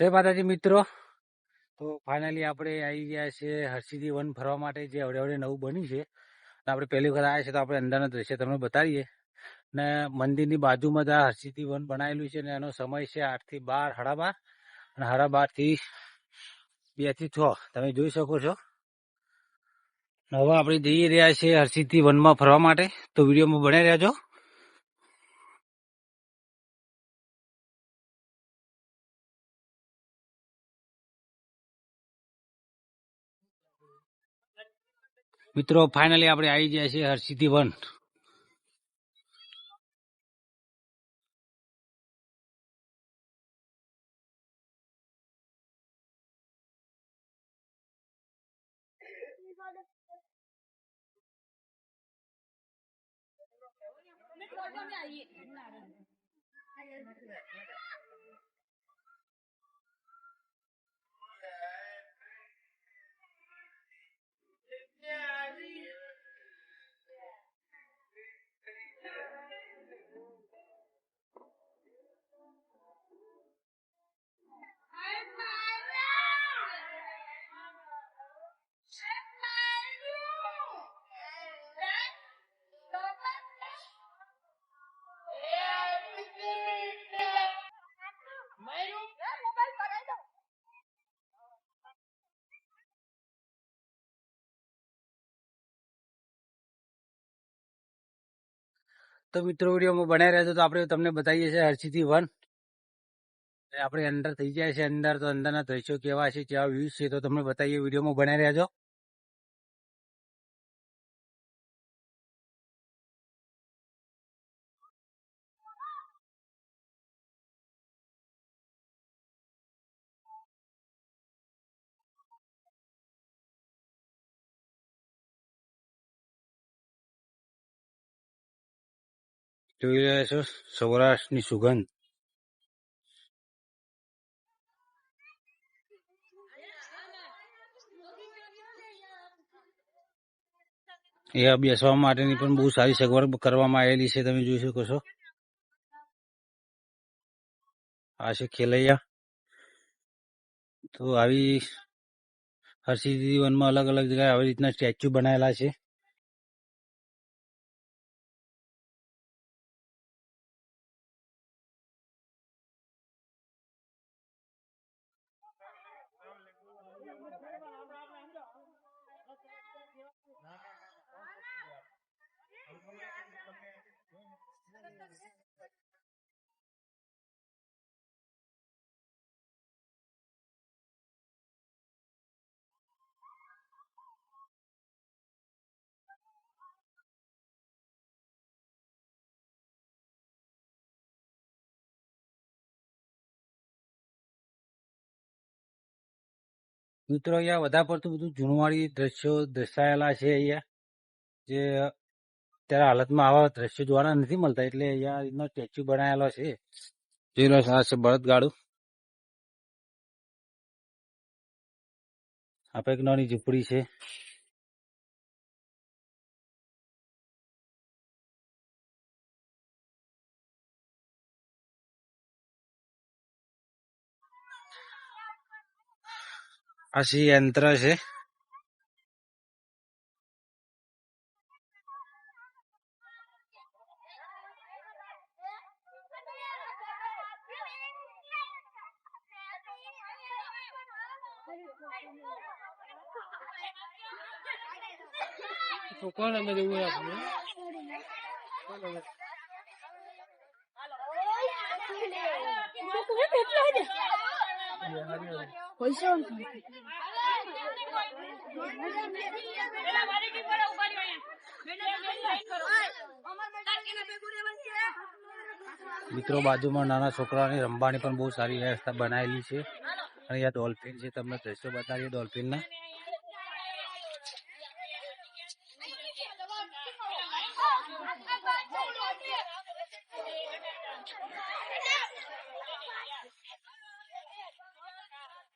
જય માતાજી મિત્રો. તો ફાઇનલી આપણે આવી ગયા છે હરસિદ્ધિ વન ફરવા માટે જે અવડે અવડે નવું બન્યું છે. અને આપણે પહેલી વખત આવ્યા છે તો આપણે અંદરના દ્રશ્ય તમને બતાવીએ. ને મંદિરની બાજુમાં જ આ હરસિદ્ધિ વન બનાવેલું છે ને એનો સમય છે આઠથી બાર, સાડા બાર. અને સાડા બારથી બેથી છ. તમે જોઈ શકો છો. હવે આપણે જઈ રહ્યા છીએ હરસિદ્ધિ વનમાં ફરવા માટે. તો વિડીયોમાં બનાવી રહેજો મિત્રો ફાઇનલી આપણે આવી ગયા છીએ હરસિદ્ધિ વન તો મિત્રો વિડીયોમાં બનાવી રહ્યા છો તો આપણે તમને બતાવીએ છીએ હરસિદ્ધિ વન. આપણે અંદર થઈ જાય છે અંદર, તો અંદરના દ્રશ્યો કેવા છે, કેવા વ્યૂઝ છે, તો તમને બતાવીએ, વિડીયોમાં બનાવી રહ્યા છો. જોઈ રહ્યા છો સૌરાષ્ટ્રની સુગંધ એ બેસવા માટેની પણ બહુ સારી સગવડ કરવામાં આવેલી છે તમે જોઈ શકો છો આ છે ખેલૈયા તો આવી હરસિદ્ધિ અલગ અલગ જગ્યાએ આવી રીતના સ્ટેચ્યુ બનાવેલા છે મિત્રો, અહીંયા વધારે પડતું બધું જૂનવાળી દ્રશ્યો દર્શાયેલા છે અહીંયા. જે અત્યારે હાલતમાં આવા દ્રશ્યો જોવાના નથી મળતા, એટલે અહીંયા એનો સ્ટેચ્યુ બનાવેલો છે. જોઈ લો, આ છે બળદગાડું આપણે એક નાની ઝૂંપડી છે. આ સી યંત્ર છે તો કોણ અમે જવું પૈસા મિત્રો બાજુમાં નાના છોકરાઓની રમવાની પણ બહુ સારી વ્યવસ્થા બનાવેલી છે અને અહીંયા ડોલ્ફિન છે તમને દ્રશ્યો બતાવીએ ડોલ્ફિનના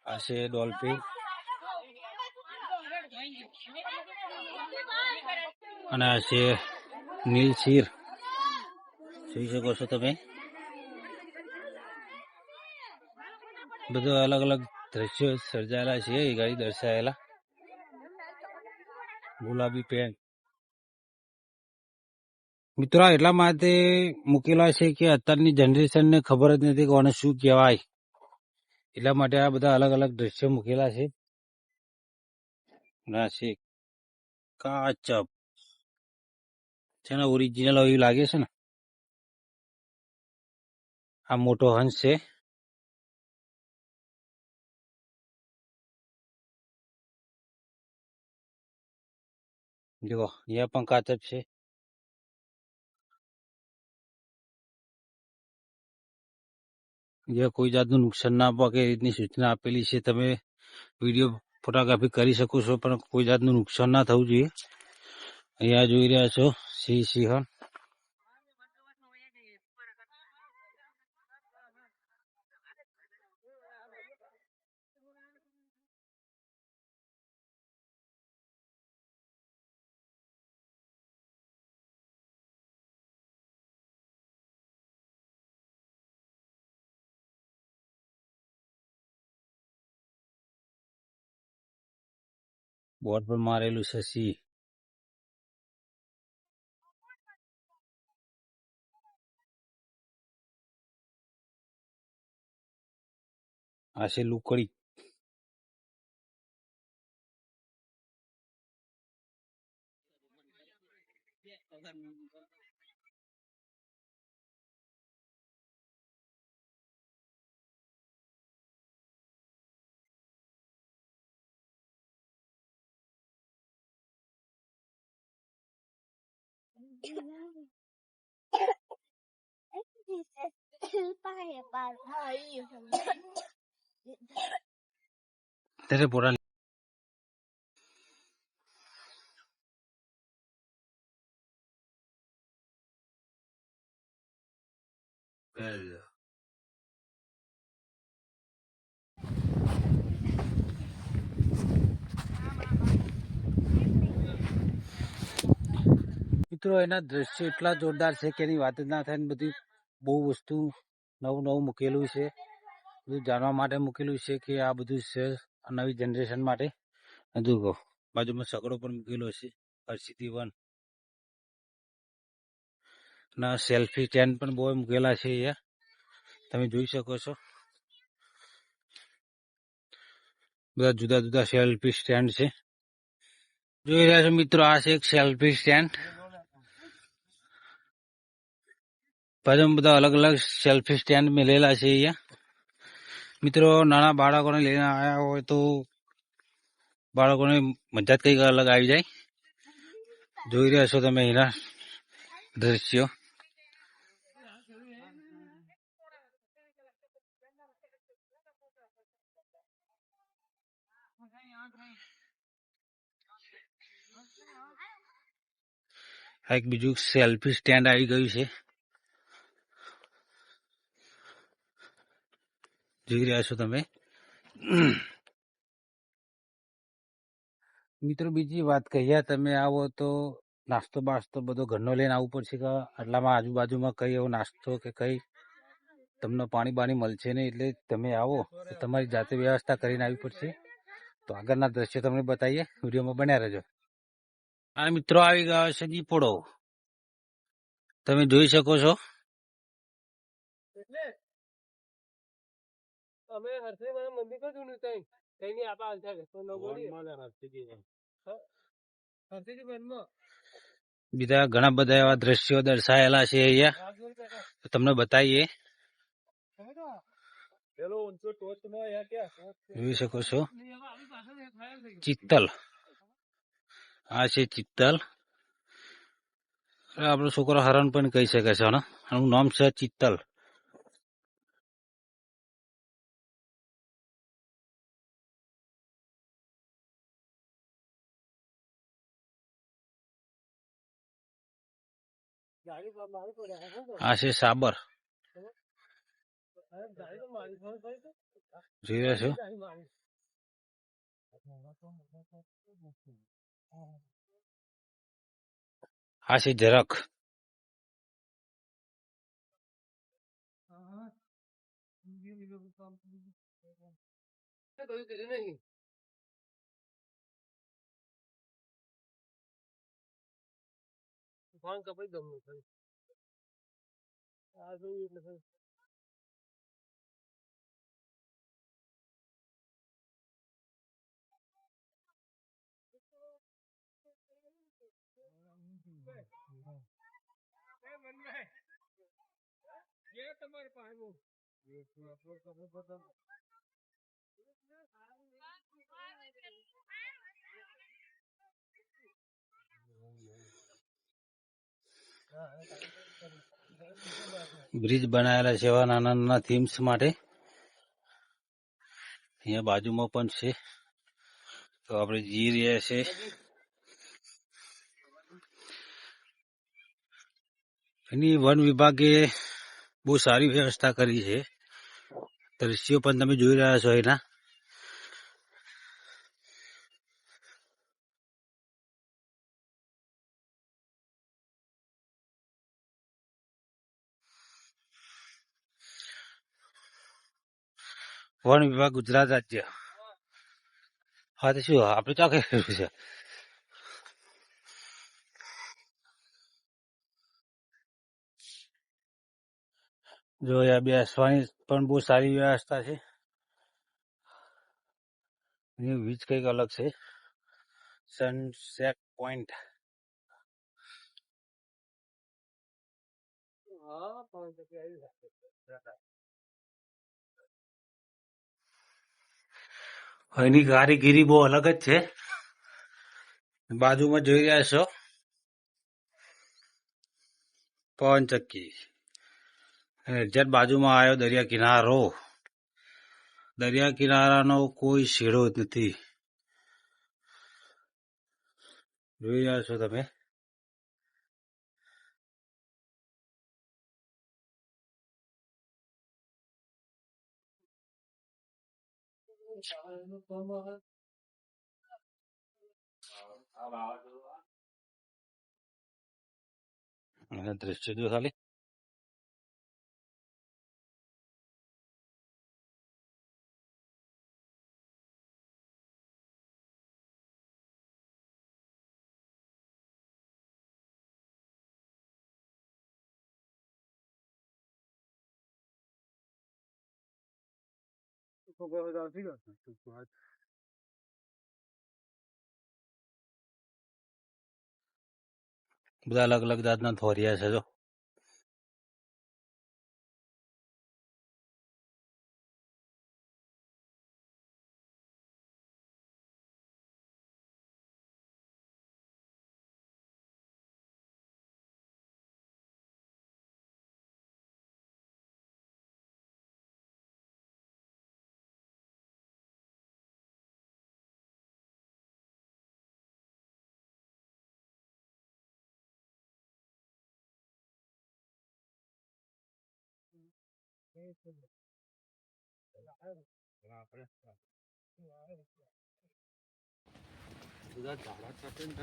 આ છે ડોલ્ફિન. અને આ છે નીલ શીર. જોઈ શકો છો તમે. બધા અલગ અલગ દ્રશ્યો સર્જાયેલા છે, એ ગાડી દર્શાયેલા. ગુલાબી પેન મિત્રો, એટલા માટે મૂકેલા છે કે અત્યારની જનરેશનને ખબર જ નથી કોને શું કહેવાય. એટલા માટે આ બધા અલગ અલગ દ્રશ્યો મૂકેલા છે. ના, છે. કાચપ છે ને ઓરિજિનલ એવું લાગે છે ને. આ મોટો હંસ છે. જો, અહીંયા પણ કાચપ છે. જે કોઈ જાતનું નુકસાન ના પહોંચે એ રીતની સૂચના આપેલી છે, તમે વીડિયો ફોટોગ્રાફી કરી શકો છો, પણ કોઈ જાતનું નુકસાન ના થવું જોઈએ. અહીંયા જોઈ રહ્યા છો સિંહ સિંહણ. બોર્ડ પર મારેલું છે સી. આ છે લુકડી. ત્યારે પોરા મિત્રો, એના દ્રશ્યો એટલા જોરદાર છે કે એની વાત જ ના થાય ને બધી બહુ વસ્તુ નવું નવું મૂકેલું છે. બધું જાણવા માટે મૂકેલું છે કે આ બધું છે નવી જનરેશન માટે. બાજુમાં સગડો પણ મૂકેલો છે હરસિદ્ધિ વન ના સેલ્ફી સ્ટેન્ડ પણ બહુ મૂકેલા છે અહીંયા. તમે જોઈ શકો છો. બધા જુદા જુદા સેલ્ફી સ્ટેન્ડ છે. જોઈ રહ્યા છો મિત્રો, આ છે એક સેલ્ફી સ્ટેન્ડ બાજુમાં બધા અલગ અલગ સેલ્ફી સ્ટેન્ડ મેલેલા છે અહીંયા. મિત્રો, નાના બાળકોને લઈને આવ્યા હોય તો બાળકોને મજા જ કંઈક અલગ આવી જાય. જોઈ રહ્યા છો તમે એના દ્રશ્યો. એક બીજું સેલ્ફી સ્ટેન્ડ આવી ગયું છે. જોઈ રહ્યા છો તમે? મિત્રો બીજી વાત કહીએ તમે આવો તો નાસ્તો બાસ્તો બધો ઘરનો લઈને આવવું પડશે કે આટલામાં આજુબાજુમાં કઈ એવો નાસ્તો કે કઈ તમને પાણી બાણી મળશે નહીં એટલે તમે આવો તો તમારી જાતે વ્યવસ્થા કરીને આવવી પડશે. તો આગળના દ્રશ્યો તમને બતાવીએ. વિડીયોમાં બન્યા રહેજો. આ મિત્રો આવી ગયો છે દીપોડો તમે જોઈ શકો છો. અમે હરસી મને મંદિર કર જૂનું તઈ. તઈની આપા હાલ થાય તો ન બોલી હરસીજી મનમાં. બીજા ઘણા બધા એવા દ્રશ્યો દર્શાયેલા છે અહીંયા. તમને બતાવીએ. જોઈ શકો છો. ચિત્તલ. આ છે ચિત્તલ. અરે આપણો છોકરો હરણ પણ કહી શકે છે ને આનું નામ છે ચિત્તલ. આ છે સાબર. જોઈ રહ્યા છો? આ છે જરાક. નહીં. ફોન કપાઈ દઉં હું ખાલી. આ જોયું એટલે ખાલી. એ મનભાઈ, જે તમારી પાસે હું. બ્રિજ બનાવેલા છે એવા નાના નાના થીમ્સ માટે. અહીંયા બાજુમાં પણ છે. તો આપણે જઈ રહ્યા છે. એની વન વિભાગે બહુ સારી વ્યવસ્થા કરી છે. દ્રશ્યો પણ તમે જોઈ રહ્યા છો એના. વન વિભાગ ગુજરાત રાજ્ય. હા તો શું આપણે તો આખે કર્યું છે? જો આ બેસવાની પણ બહુ સારી વ્યવસ્થા છે. એની વીજ કંઈક અલગ છે. સનસેટ પોઈન્ટ હા, પાંચ એની કારીગીરી બહુ અલગ જ છે. બાજુમાં જોઈ રહ્યા છો. પવન ચક્કી. એક્ઝેક્ટ બાજુમાં આવ્યો દરિયા કિનારો. દરિયા કિનારાનો કોઈ શેડો જ નથી. જોઈ રહ્યા છો તમે? Entre estudios, dale. અને દ્રશ્ય જો ખાલી બધા અલગ અલગ જાતના થોરિયા છે જો. બધા ઝાડા સાથે ને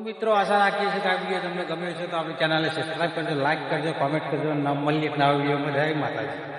મિત્રો આશા રાખીએ છીએ કે આ વીડિયો તમને ગમ્યો છે તો આપણી ચેનલને સબસ્ક્રાઈબ કરજો લાઈક કરજો કોમેન્ટ કરજો નામ મળીએ નવા વિડીયોમાં. જય માતાજી.